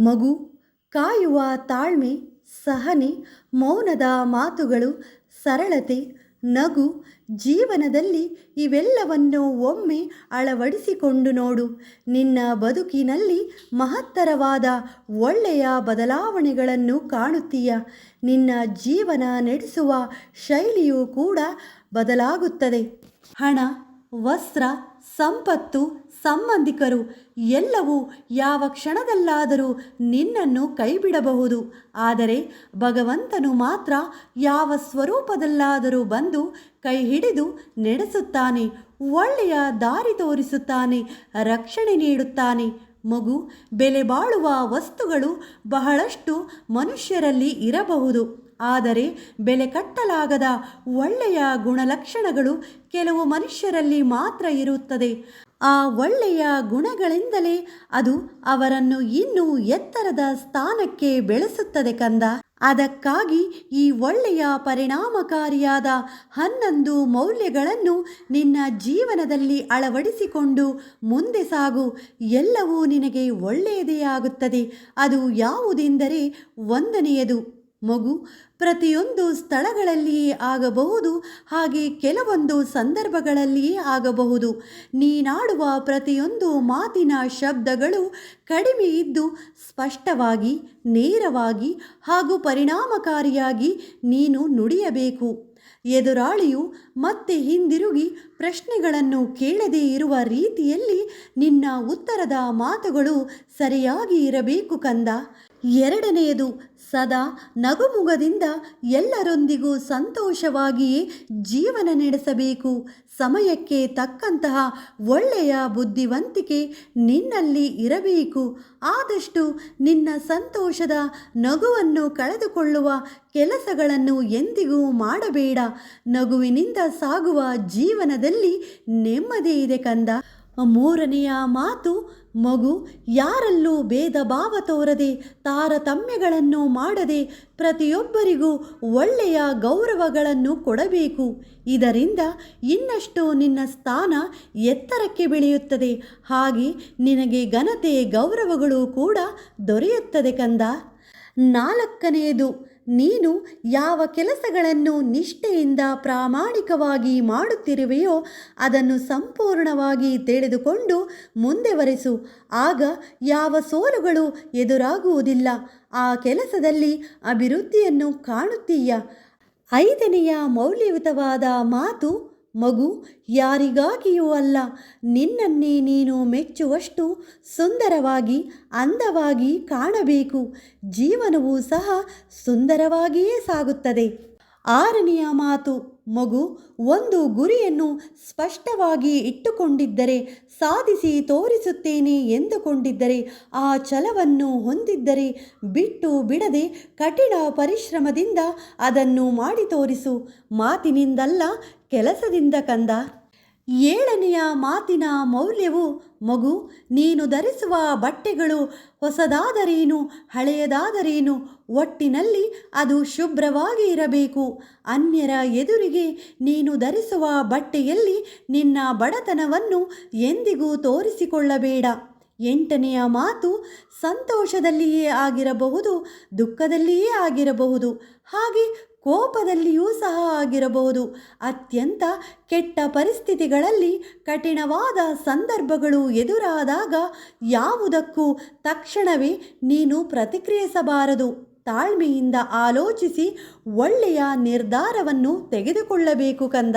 ಮಗು, ಕಾಯುವ ತಾಳ್ಮೆ, ಸಹನೆ, ಮೌನದ ಮಾತುಗಳು, ಸರಳತೆ, ನಗು, ಜೀವನದಲ್ಲಿ ಇವೆಲ್ಲವನ್ನು ಒಮ್ಮೆ ಅಳವಡಿಸಿಕೊಂಡು ನೋಡು. ನಿನ್ನ ಬದುಕಿನಲ್ಲಿ ಮಹತ್ತರವಾದ ಒಳ್ಳೆಯ ಬದಲಾವಣೆಗಳನ್ನು ಕಾಣುತ್ತೀಯ. ನಿನ್ನ ಜೀವನ ನಡೆಸುವ ಶೈಲಿಯೂ ಕೂಡ ಬದಲಾಗುತ್ತದೆ. ಹಣ, ವಸ್ತ್ರ ಸಂಪತ್ತು, ಸಂಬಂಧಿಕರು ಎಲ್ಲವೂ ಯಾವ ಕ್ಷಣದಲ್ಲಾದರೂ ನಿನ್ನನ್ನು ಕೈಬಿಡಬಹುದು. ಆದರೆ ಭಗವಂತನು ಮಾತ್ರ ಯಾವ ಸ್ವರೂಪದಲ್ಲಾದರೂ ಬಂದು ಕೈ ಹಿಡಿದು ನಡೆಸುತ್ತಾನೆ, ಒಳ್ಳೆಯ ದಾರಿ ತೋರಿಸುತ್ತಾನೆ, ರಕ್ಷಣೆ ನೀಡುತ್ತಾನೆ. ಮಗು ಬೆಲೆ ಬಾಳುವ ವಸ್ತುಗಳು ಬಹಳಷ್ಟು ಮನುಷ್ಯರಲ್ಲಿ ಇರಬಹುದು. ಆದರೆ ಬೆಲೆ ಕಟ್ಟಲಾಗದ ಒಳ್ಳೆಯ ಗುಣಲಕ್ಷಣಗಳು ಕೆಲವು ಮನುಷ್ಯರಲ್ಲಿ ಮಾತ್ರ ಇರುತ್ತದೆ. ಆ ಒಳ್ಳೆಯ ಗುಣಗಳಿಂದಲೇ ಅದು ಅವರನ್ನು ಇನ್ನೂ ಎತ್ತರದ ಸ್ಥಾನಕ್ಕೆ ಬೆಳೆಸುತ್ತದೆ ಕಂದ. ಅದಕ್ಕಾಗಿ ಈ ಒಳ್ಳೆಯ ಪರಿಣಾಮಕಾರಿಯಾದ ಹನ್ನೊಂದು ಮೌಲ್ಯಗಳನ್ನು ನಿನ್ನ ಜೀವನದಲ್ಲಿ ಅಳವಡಿಸಿಕೊಂಡು ಮುಂದೆ ಸಾಗು. ಎಲ್ಲವೂ ನಿನಗೆ ಒಳ್ಳೆಯದೇ ಆಗುತ್ತದೆ. ಅದು ಯಾವುದೆಂದರೆ ಒಂದನೆಯದು. ಮಗು ಪ್ರತಿಯೊಂದು ಸ್ಥಳಗಳಲ್ಲಿಯೇ ಆಗಬಹುದು, ಹಾಗೆ ಕೆಲವೊಂದು ಸಂದರ್ಭಗಳಲ್ಲಿಯೇ ಆಗಬಹುದು. ನೀನಾಡುವ ಪ್ರತಿಯೊಂದು ಮಾತಿನ ಶಬ್ದಗಳು ಕಡಿಮೆ ಇದ್ದು ಸ್ಪಷ್ಟವಾಗಿ, ನೇರವಾಗಿ ಹಾಗೂ ಪರಿಣಾಮಕಾರಿಯಾಗಿ ನೀನು ನುಡಿಯಬೇಕು. ಎದುರಾಳಿಯು ಮತ್ತೆ ಹಿಂದಿರುಗಿ ಪ್ರಶ್ನೆಗಳನ್ನು ಕೇಳದೇ ಇರುವ ರೀತಿಯಲ್ಲಿ ನಿನ್ನ ಉತ್ತರದ ಮಾತುಗಳು ಸರಿಯಾಗಿ ಇರಬೇಕು ಕಂದ. ಎರಡನೆಯದು ಸದಾ ನಗುಮುಗದಿಂದ ಎಲ್ಲರೊಂದಿಗೂ ಸಂತೋಷವಾಗಿಯೇ ಜೀವನ ನಡೆಸಬೇಕು. ಸಮಯಕ್ಕೆ ತಕ್ಕಂತಹ ಒಳ್ಳೆಯ ಬುದ್ಧಿವಂತಿಕೆ ನಿನ್ನಲ್ಲಿ ಇರಬೇಕು. ಆದಷ್ಟು ನಿನ್ನ ಸಂತೋಷದ ನಗುವನ್ನು ಕಳೆದುಕೊಳ್ಳುವ ಕೆಲಸಗಳನ್ನು ಎಂದಿಗೂ ಮಾಡಬೇಡ. ನಗುವಿನಿಂದ ಸಾಗುವ ಜೀವನದಲ್ಲಿ ನೆಮ್ಮದಿ ಇದೆ ಕಂದ. ಮೂರನೆಯ ಮಾತು ಮಗು ಯಾರಲ್ಲೂ ಭೇದ ಭಾವ ತೋರದೆ ತಾರತಮ್ಯಗಳನ್ನು ಮಾಡದೆ ಪ್ರತಿಯೊಬ್ಬರಿಗೂ ಒಳ್ಳೆಯ ಗೌರವಗಳನ್ನು ಕೊಡಬೇಕು. ಇದರಿಂದ ಇನ್ನಷ್ಟು ನಿನ್ನ ಸ್ಥಾನ ಎತ್ತರಕ್ಕೆ ಬೆಳೆಯುತ್ತದೆ. ಹಾಗೆ ನಿನಗೆ ಘನತೆ ಗೌರವಗಳು ಕೂಡ ದೊರೆಯುತ್ತದೆ ಕಂದ. ನಾಲ್ಕನೆಯದು ನೀನು ಯಾವ ಕೆಲಸಗಳನ್ನು ನಿಷ್ಠೆಯಿಂದ ಪ್ರಾಮಾಣಿಕವಾಗಿ ಮಾಡುತ್ತಿರುವೆಯೋ ಅದನ್ನು ಸಂಪೂರ್ಣವಾಗಿ ತಿಳಿದುಕೊಂಡು ಮುಂದೆ ವರೆಸು. ಆಗ ಯಾವ ಸೋಲುಗಳು ಎದುರಾಗುವುದಿಲ್ಲ. ಆ ಕೆಲಸದಲ್ಲಿ ಅಭಿವೃದ್ಧಿಯನ್ನು ಕಾಣುತ್ತೀಯ. ಐದನೆಯ ಮೌಲ್ಯಯುತವಾದ ಮಾತು ಮಗು ಯಾರಿಗಾಗಿಯೂ ಅಲ್ಲ. ನಿನ್ನನ್ನೇ ನೀನು ಮೆಚ್ಚುವಷ್ಟು ಸುಂದರವಾಗಿ, ಅಂದವಾಗಿ ಕಾಣಬೇಕು. ಜೀವನವೂ ಸಹ ಸುಂದರವಾಗಿಯೇ ಸಾಗುತ್ತದೆ. ಆರನೆಯ ಮಾತು. ಮಗು ಒಂದು ಗುರಿಯನ್ನು ಸ್ಪಷ್ಟವಾಗಿ ಇಟ್ಟುಕೊಂಡಿದ್ದರೆ ಸಾಧಿಸಿ ತೋರಿಸುತ್ತೇನೆ ಎಂದುಕೊಂಡಿದ್ದರೆ ಆ ಛಲವನ್ನು ಹೊಂದಿದ್ದರೆ ಬಿಟ್ಟು ಬಿಡದೆ ಕಠಿಣ ಪರಿಶ್ರಮದಿಂದ ಅದನ್ನು ಮಾಡಿ ತೋರಿಸು. ಮಾತಿನಿಂದಲ್ಲ, ಕೆಲಸದಿಂದ ಕಂದ. ಏಳನೆಯ ಮಾತಿನ ಮೌಲ್ಯವು, ಮಗು, ನೀನು ಧರಿಸುವ ಬಟ್ಟೆಗಳು ಹೊಸದಾದರೇನು, ಹಳೆಯದಾದರೇನು, ಒಟ್ಟಿನಲ್ಲಿ ಅದು ಶುಭ್ರವಾಗಿ ಇರಬೇಕು. ಅನ್ಯರ ಎದುರಿಗೆ ನೀನು ಧರಿಸುವ ಬಟ್ಟೆಯಲ್ಲಿ ನಿನ್ನ ಬಡತನವನ್ನು ಎಂದಿಗೂ ತೋರಿಸಿಕೊಳ್ಳಬೇಡ. ಎಂಟನೆಯ ಮಾತು, ಸಂತೋಷದಲ್ಲಿಯೇ ಆಗಿರಬಹುದು, ದುಃಖದಲ್ಲಿಯೇ ಆಗಿರಬಹುದು. ಹಾಗೆ ಕೋಪದಲ್ಲಿಯೂ ಸಹ ಆಗಿರಬಹುದು. ಅತ್ಯಂತ ಕೆಟ್ಟ ಪರಿಸ್ಥಿತಿಗಳಲ್ಲಿ ಕಠಿಣವಾದ ಸಂದರ್ಭಗಳು ಎದುರಾದಾಗ ಯಾವುದಕ್ಕೂ ತಕ್ಷಣವೇ ನೀನು ಪ್ರತಿಕ್ರಿಯಿಸಬಾರದು. ತಾಳ್ಮೆಯಿಂದ ಆಲೋಚಿಸಿ ಒಳ್ಳೆಯ ನಿರ್ಧಾರವನ್ನು ತೆಗೆದುಕೊಳ್ಳಬೇಕು ಕಂದ.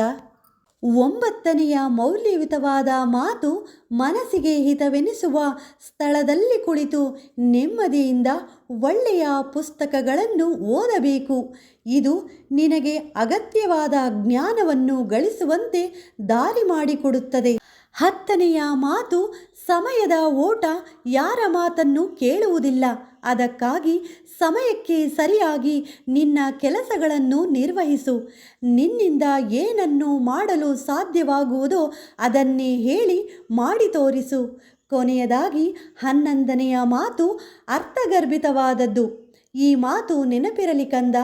ಒಂಬತ್ತನೆಯ ಮೌಲ್ಯಯುತವಾದ ಮಾತು ಮನಸ್ಸಿಗೆ ಹಿತವೆನಿಸುವ ಸ್ಥಳದಲ್ಲಿ ಕುಳಿತು ನೆಮ್ಮದಿಯಿಂದ ಒಳ್ಳೆಯ ಪುಸ್ತಕಗಳನ್ನು ಓದಬೇಕು. ಇದು ನಿನಗೆ ಅಗತ್ಯವಾದ ಜ್ಞಾನವನ್ನು ಗಳಿಸುವಂತೆ ದಾರಿ ಮಾಡಿಕೊಡುತ್ತದೆ. ಹತ್ತನೆಯ ಮಾತು ಸಮಯದ ಓಟ, ಯಾರ ಮಾತನ್ನು ಕೇಳುವುದಿಲ್ಲ. ಅದಕ್ಕಾಗಿ ಸಮಯಕ್ಕೆ ಸರಿಯಾಗಿ ನಿನ್ನ ಕೆಲಸಗಳನ್ನು ನಿರ್ವಹಿಸು. ನಿನ್ನಿಂದ ಏನನ್ನು ಮಾಡಲು ಸಾಧ್ಯವಾಗುವುದೋ ಅದನ್ನೇ ಹೇಳಿ ಮಾಡಿ ತೋರಿಸು. ಕೊನೆಯದಾಗಿ ಹನ್ನೊಂದನೆಯ ಮಾತು ಅರ್ಥಗರ್ಭಿತವಾದದ್ದು. ಈ ಮಾತು ನೆನಪಿರಲಿ ಕಂದ.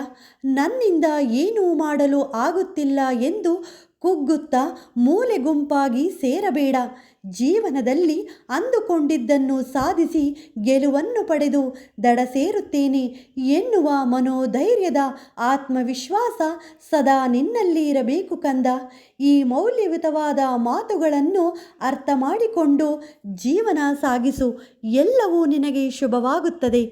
ನನ್ನಿಂದ ಏನೂ ಮಾಡಲು ಆಗುತ್ತಿಲ್ಲ ಎಂದು ಕುಗ್ಗುತ್ತಾ ಮೂಲೆ ಗುಂಪಾಗಿ ಸೇರಬೇಡ. ಜೀವನದಲ್ಲಿ ಅಂದುಕೊಂಡಿದ್ದನ್ನು ಸಾಧಿಸಿ ಗೆಲುವನ್ನು ಪಡೆದು ದಡ ಸೇರುತ್ತೇನೆ ಎನ್ನುವ ಮನೋಧೈರ್ಯದ ಆತ್ಮವಿಶ್ವಾಸ ಸದಾ ನಿನ್ನಲ್ಲಿ ಇರಬೇಕು ಕಂದ. ಈ ಮೌಲ್ಯಯುತವಾದ ಮಾತುಗಳನ್ನು ಅರ್ಥ ಮಾಡಿಕೊಂಡು ಜೀವನ ಸಾಗಿಸು. ಎಲ್ಲವೂ ನಿನಗೆ ಶುಭವಾಗುತ್ತದೆ.